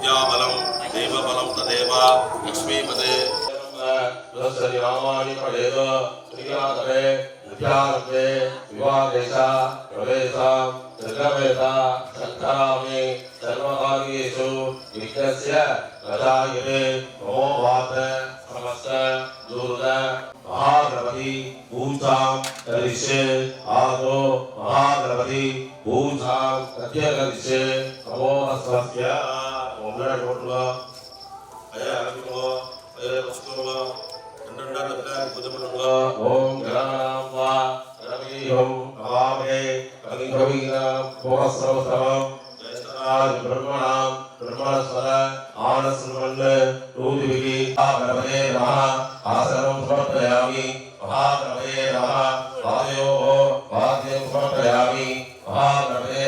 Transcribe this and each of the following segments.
विद्याबलं देवबलं तदेव लक्ष्मीपदे रामाणि पडेव श्रीनाथरे विद्यारम्भे विवाहेश प्रवेशां जगवेदा सन्धरामि सर्वकार्येषु विघ्नस्य रजायते नमो वात नमस्त दूत महागणपति पूजा करिष्ये आदो महागणपति पूजा सत्य करिष्ये नमो नमस्तस्य ओम नमः शिवाय अयं अनुभव अयं वस्तुव ओम गणानां वा गणपतिः नमामहे कविकवीनां पुरस्सवस्तवम् தத்தாத் பிரம்மணாம் பிரம்மணஸ்வர ஆனசுமல்ல ரூதிவிகி மகாபிரபதே நம ஆசனம் சமர்ப்பயாமி மகாபிரபதே நம வாயோ வாத்தியம் சமர்ப்பயாமி மகாபிரபதே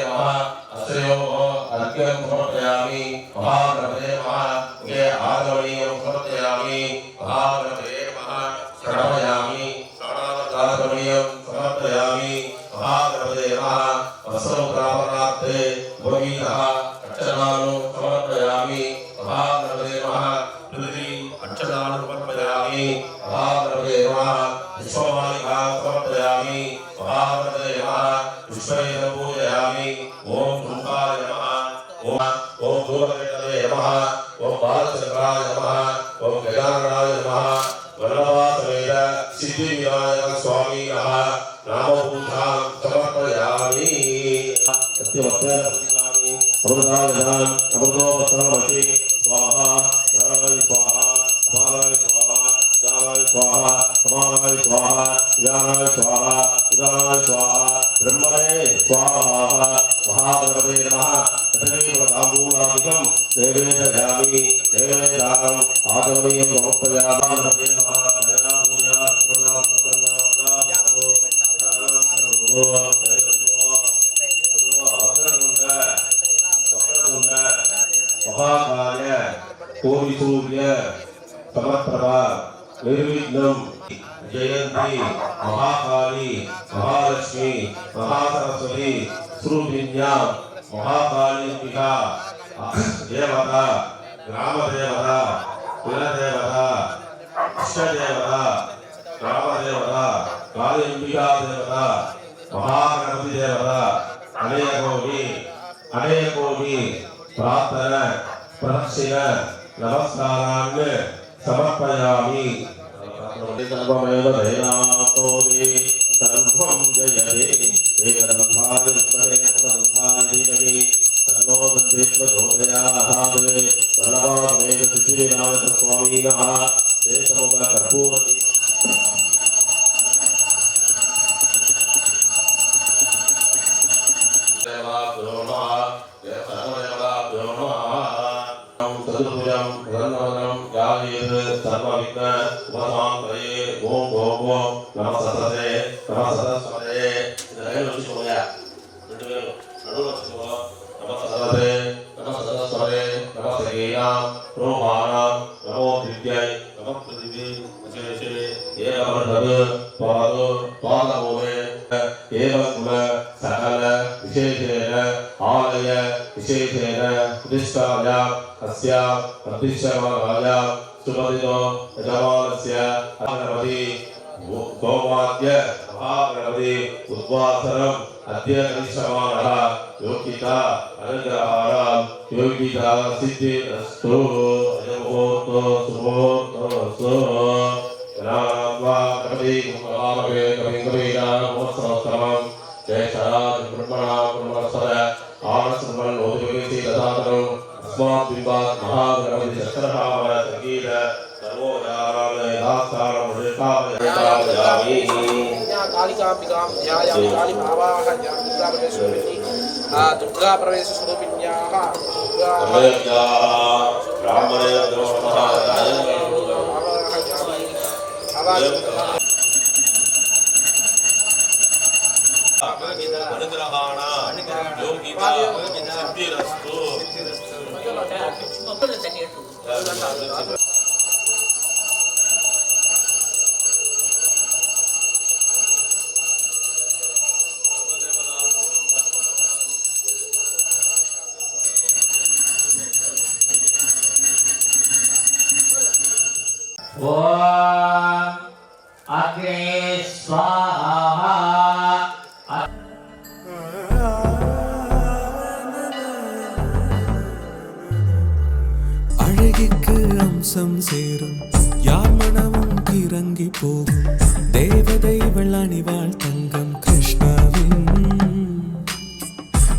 सत्यवत्यामि अमृतायदाम् अमृतोपसरमसि स्वाहा प्राणाय स्वाहा अपानाय स्वाहा दानाय स्वाहा समानाय स्वाहा ज्ञानाय स्वाहा उदानाय स्वाहा ब्रह्मणे स्वाहा महागणपते नमः तदेवताम्बूलादिकं देवेदयामि देवेदानम् आगमनीयं समर्पयामि गणपते नमः दया पूजा सर्वदा महाकाय कोटिसूर्य समप्रभा निर्विघ्नम जयंती महाकाली, महालक्ष्मी, महासरस्वती सुरूपिण्या महाकाली अंबिका देवता ग्रामदेवता, कुलदेवता अक्षदेवता ग्रामदेवता कालिंबिका देवता महागणपति देवता अनय कोटि अनय कोटि பிரார்த்தன பிரசிவ நமஸ்காரான்னு சமர்ப்பயாமி சர்வமேவ வேதாத்தோதி சர்வம் ஜயதே ஏகதம்பாய வித்மஹே சர்வாய தீமஹி தன்னோ தந்தேஷ்மதோதயாஹாதே பலவாத் வேத சுசிவிநாயக சுவாமி நமஹ சேஷமுக கற்பூரதி ॐ ॐ ॐ नमः सतते नमः सरस्वते కాళికాంబికాం ధ్యాయామి కాళి భావాహ దుర్గా அம்சம் சேரும். யார் மனமும் கிறங்கி போகும். தேவதை வெள்ளணிவாள் தங்கம் கிருஷ்ணாவின்.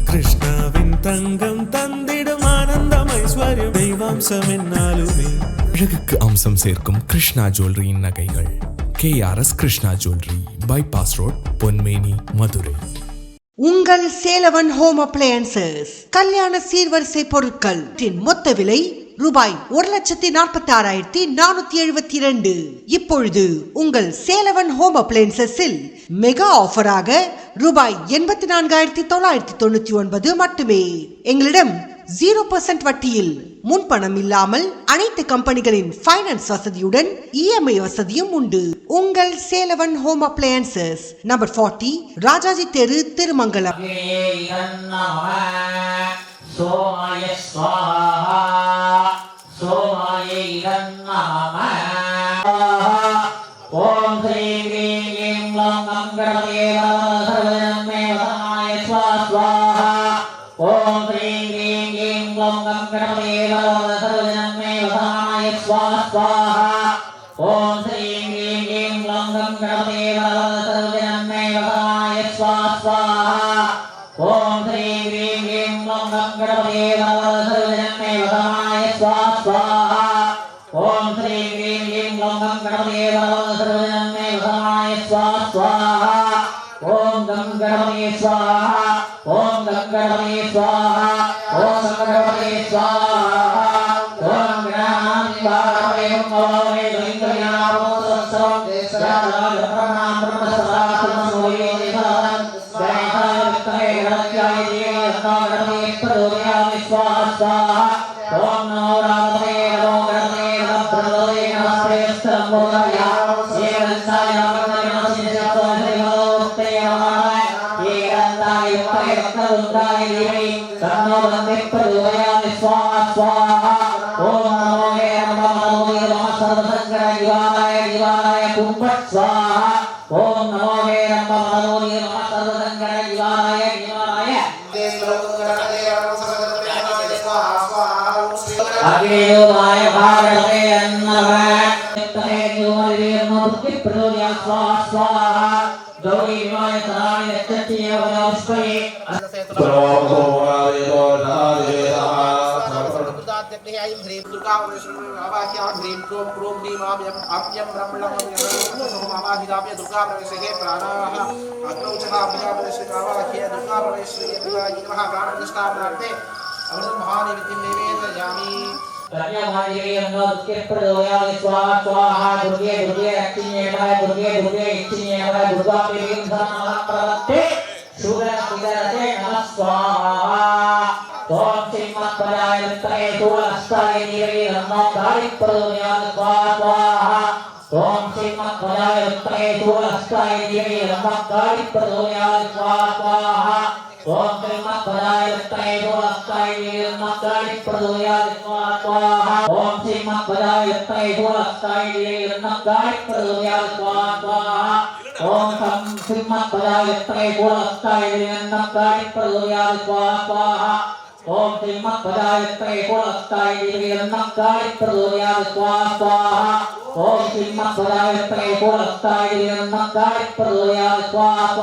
கிருஷ்ணாவின் தங்கம் தந்திடும் ஆனந்தம் ஐஸ்வர்யம் தெய்வாம்சம் என்னாலுமே. அழகுக்கு அம்சம் சேர்க்கும் கிருஷ்ணா ஜுவல்லரியின் நகைகள். KRS Krishna jewellery bypass road Ponmeni Madurai. உங்கள் சேலவன் ஹோம் அப்ளையன்சஸ். கல்யாண சீர்வரிசை பொருட்கள். இன் மொத்த விலை ரூபாய் ஒரு லட்சத்தி நாற்பத்தி ஆறாயிரத்தி நானூத்தி எழுபத்தி இரண்டு. இப்பொழுது உங்கள் சேலவன் ஹோம் அப்ளையன்சஸில் மெகா ஆஃபராக ரூபாய் எண்பத்தி நான்காயிரத்தி தொள்ளாயிரத்தி தொண்ணூத்தி ஒன்பது மட்டுமே. எங்களிடம் ஜீரோ பர்சன்ட் வட்டியில் முன்பணம் இல்லாமல் அனைத்து கம்பெனிகளின் ஃபைனான்ஸ் வசதியுடன் இஎம்ஐ வசதியும் உண்டு. உங்கள் Selvan home appliances number forty Rajaji தெரு திருமங்கலம். சோய సోమాయే ఇదన్నామ ఓం శ్రీ వీం మంగళమే గంగణమణే స్వాహ. ఓం గంగణమణే స్వాహ. ఓం గంగణమణే స్వాహ. ఓం జ్ఞానామి వారమే మోమే లింగయామో సంసవం దేశరాజ ప్రమాణ బ్రహ్మసదా సమోయే నిదానం దాహా విత్తమే గణత్యాయ దేవ గణమే ప్రదోయామి స్వాహ స్వాహ. अग्नियोगाय भारते अन्नः तहे ज्योतिर्मूर्ति प्रचोदया स्वाहा स्वाहा गौरी विमाय सदाय यच्छति एवं महानिवेदयामि कन्याभार्येन्द्रदुःखे प्रचोदयामि स्वाहा स्वाहा दुर्गे दुर्गे रक्षिण्येवाय दुर्गे दुर्गे इच्छिण्येवाय दुर्गादेवीं नमः प्रवत्ते शूरसिदरते नमः स्वाहा ॐ श्रीमत्पराय वित्तये तूलस्ताय नीरे नमो गारि प्रचोदयामि स्वाहा स्वाहा ॐ श्रीमत्पराय वित्तये तूलस्ताय नीरे नमो गारि प्रचोदयामि स्वाहा ఓం శ్రీమత్పదాయ త్రైర్మత్రాణి ప్రదోయాది స్వాహ ఓం శ్రీమత్పదాయ త్రైర్మత్రాణి ప్రదోయాది స్వాహ ఓం శ్రీమత్పదాయ త్రైర్మత్రాణి ప్రదోయాది స్వాహ ఓం శ్రీమత్పదాయ త్రైర్మత్రాణి ప్రదోయాది స్వాహ ఓం శ్రీమత్పదాయ త్రైర్మత్రాణి ప్రదోయాది స్వాహ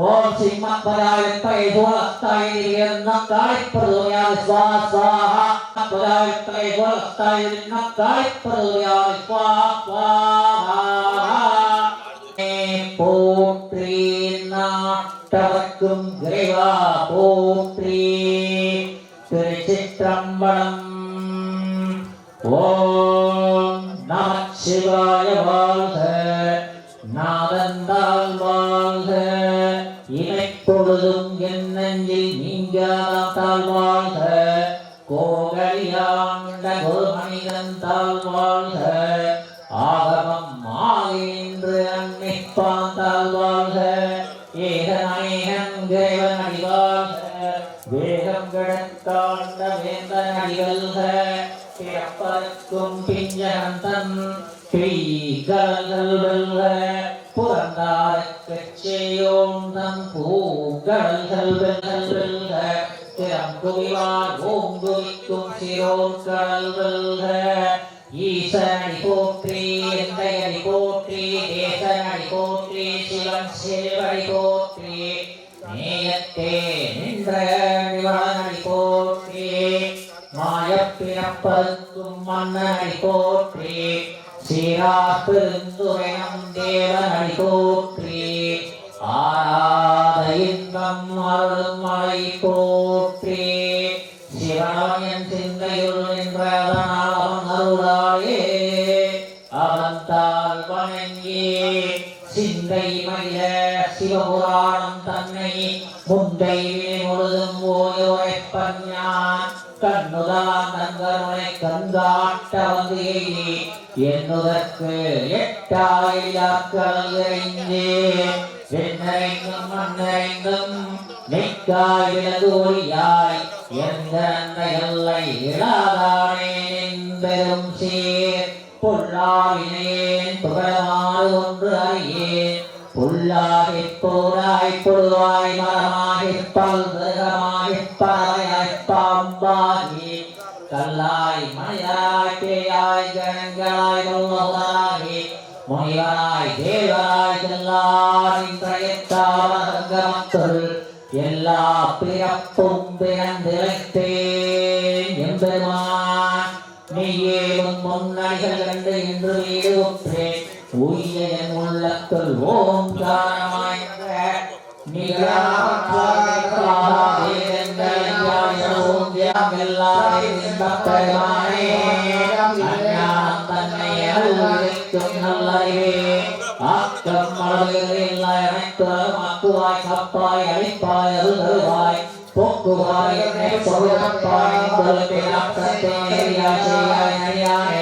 ஓம் சிம்மப்பதாயத்தை துவஸ்தாயில் மக்களை பிரதுயாதி சுவாத்வாஹா பதாயத்தை துவஸ்தாயில் மக்களை பிரதுயாதி சுவாத்வாஹா போற்றி நாட்டவர்க்கும் இறைவா போற்றி திருச்சிற்றம்பலம் ஓம் நம சிவாய ஒரு வாழ்க. ஆகமம் மாகின்று அன்னைப்பாந்தால் வாழ்க. ஏகநாயகன் இறைவன் அடிவாழ்க வேகம் கிடக்காண்ட வேந்தன் அடிவல்க பிறப்பதற்கும் பிஞ்சகந்தன் பெய்கல்கள் வெல்க. புறந்தாரக்கச் செய்யோம் தன் பூங்கடல்கள் வெல்கள் வெல்க. திறம் குவிவார் பூங்குவிக்கும் சிரோக்கடல் வெல்க. சிவன் சேவடி போற்றி நேயத்தே நின்ற நிவனடி போற்றி மாயப்பிறப்பருக்கும் மன்னனடி போற்றி சீரா பெருந்துரையம் தேவனடி போற்றி ஆராத இன்பம் போற்றி முந்தை முழுதும் ஓயோரைப்பன் ஞான் கண்ணுதான் நங்கருணை கண்காட்ட வந்து எய்தி என்னுதற்கு எட்டாயிலாக்கள் வெண்ணறைந்தும் மண்ணறைந்தும் நெய்க்காய் எந்த எல்லை பெரும் சீர் பொல்லாவினேன் புகழமாறு ஒன்று அறிய புல்லாகி போராய் பொழுவாய் மரமாகி பல்தகமாகி பறவையாய் பாம்பாகி கல்லாய் மனிதராய் பேயாய் கணங்களாய் கல்வதாகி முனிவராய் தேவராய் செல்லாரின் பிரயத்தாவர்கள் எல்லா பிறப்பும் பிறந்திழைத்தேன் நீயே முன்னணிகள் கண்டு இன்று வீடு உயிரன் உள்ளத்துள் ஓங்காரமாய்ந்த போக்குவாய் பொருளப்பாய் பொருள் பிறப்பத்தை அறியாசையாய் அறியாய்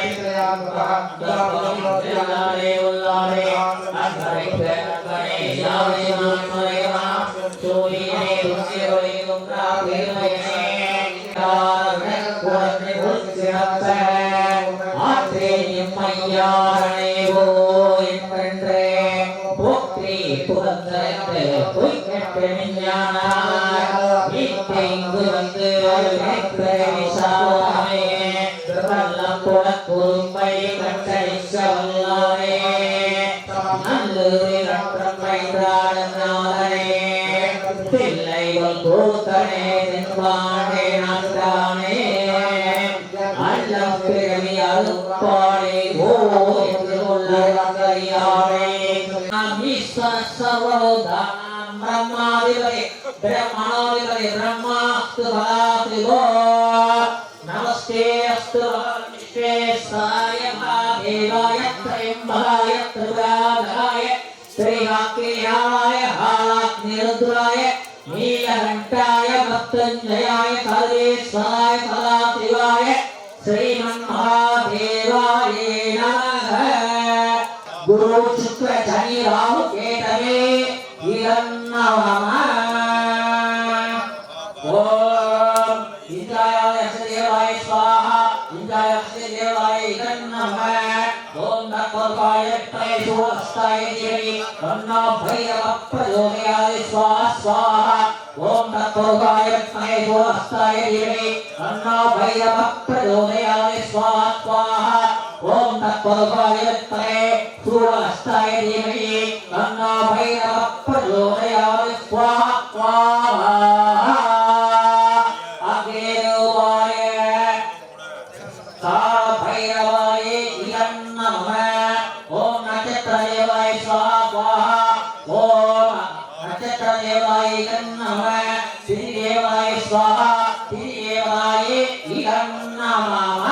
ಬ್ರಹ್ಮಾಧಿಪತಿ ಬ್ರಹ್ಮಣಾಧಿಪತಿ ಬ್ರಹ್ಮಾಸ್ತು ಫಲಾತ್ರಿಗೋ ನಮಸ್ತೆ ಅಸ್ತು ವಿಶ್ವೇ ಸಾಯ ದೇವಾಯ ತ್ರಯಂಬಾಯ ತ್ರಿಗಾಧಾಯ ಶ್ರೀವಾಕ್ಯಾಯ ಹಾಲಾತ್ ನಿರುದ್ರಾಯ मृत्युञ्जयाय कलेश्वराय कलाशिवाय श्रीमन्महादेवाय नमः गुरु शुक्र शनि राहु केतवे इरन्नवम ॐ इन्द्राय देवाय स्वाहा इन्द्राय देवाय इरन्नवः ॐ नकोपाय त्रयसुवस्ताय देवी अन्ना भैरव प्रयोगयाय स्वाहा स्वाहा ओम नकोपाय तैसु अस्ताय देवी अन्ना भैरव प्रयोगयाय स्वाहा स्वाहा ओम नकोपाय तैसु अस्ताय देवी अन्ना भैरव प्रयोगयाय स्वाहा स्वाहा श्रीदेवाय इदं नमः।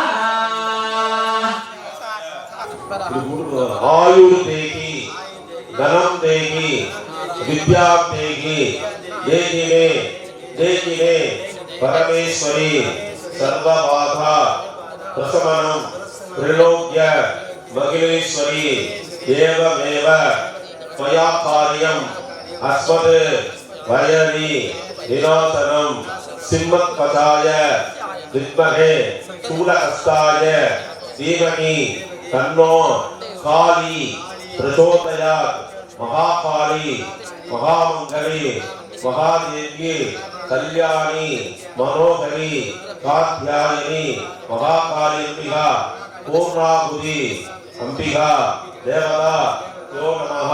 आयुर देगी धनम देगी विद्या देगी देगी ने देगी ने परमेश्वरी, सर्वबाधा प्रशमनम त्रिलोक्य मगिलेश्वरी एवमेव त्वया कार्यम् अस्मद् वयरि विनाशनम् सिंहत्वचाय विद्महे शूलहस्ताय धीमहि तन्नो काली प्रचोदयात् महाकाली महामङ्गली महादेवी कल्याणी मनोहरी कात्यायनी महाकाली अम्बिका पूर्णाहुति अम्बिका देवता यो नमः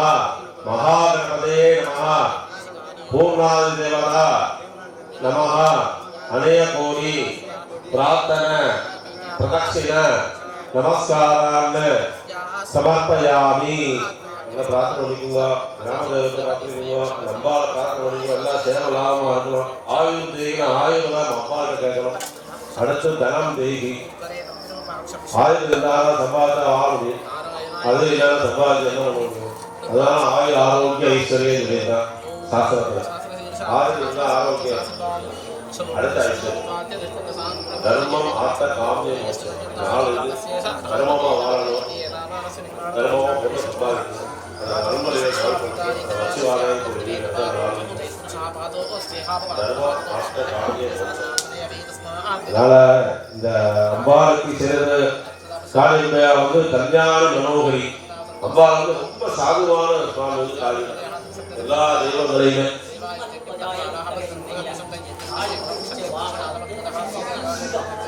महागणपते नमः నమః అనేయ కోరి ప్రార్థన ప్రదక్షిణ నమస్కారాన్ని సమర్పయామి நல்லா பிரார்த்தனை பண்ணிக்குங்க. கிராமதேவத்தை பார்த்துக்கிங்க நம்பால பிரார்த்தனை பண்ணிக்கோ எல்லாம் சேவை லாபமாக இருக்கணும். ஆயுள் தெய்வம் ஆயுள் தான் அம்மாட்ட கேட்கணும். அடுத்து தனம் தெய்வி ஆயுள் இருந்தாலும் சம்பாதிச்சா ஆகுது அது இல்லாத சம்பாதிச்சு என்ன பண்ணுவோம் ஆயுள் ஆரோக்கிய ஐஸ்வர்யம் சாஸ்திரத்தில். ஆரோக்கியம் அடுத்த தர்மம் ஆத்த காமியம் நாலு தர்மமா வாழணும். தர்மமா பொண்ணு சம்பாதிக்கணும். வச்சு வாழணும் தர்மம் ஆத்த காமியம் அதனால இந்த அம்பாளுக்கு சிறந்த காளியம்மையா வந்து கல்யாண மனோகரி. அம்பாள் வந்து ரொம்ப சாதுவான சுவாமி காளி எல்லா தெய்வங்களையுமே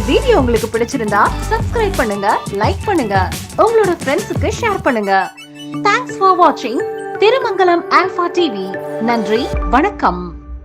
இந்த வீடியோ உங்களுக்கு பிடிச்சிருந்தா சப்ஸ்கிரைப் பண்ணுங்க லைக் பண்ணுங்க உங்களோட ஃப்ரெண்ட்ஸுக்கு ஷேர் பண்ணுங்க. தேங்க்ஸ் ஃபார் வாட்சிங் திருமங்கலம் ஆல்பா டிவி நன்றி வணக்கம்.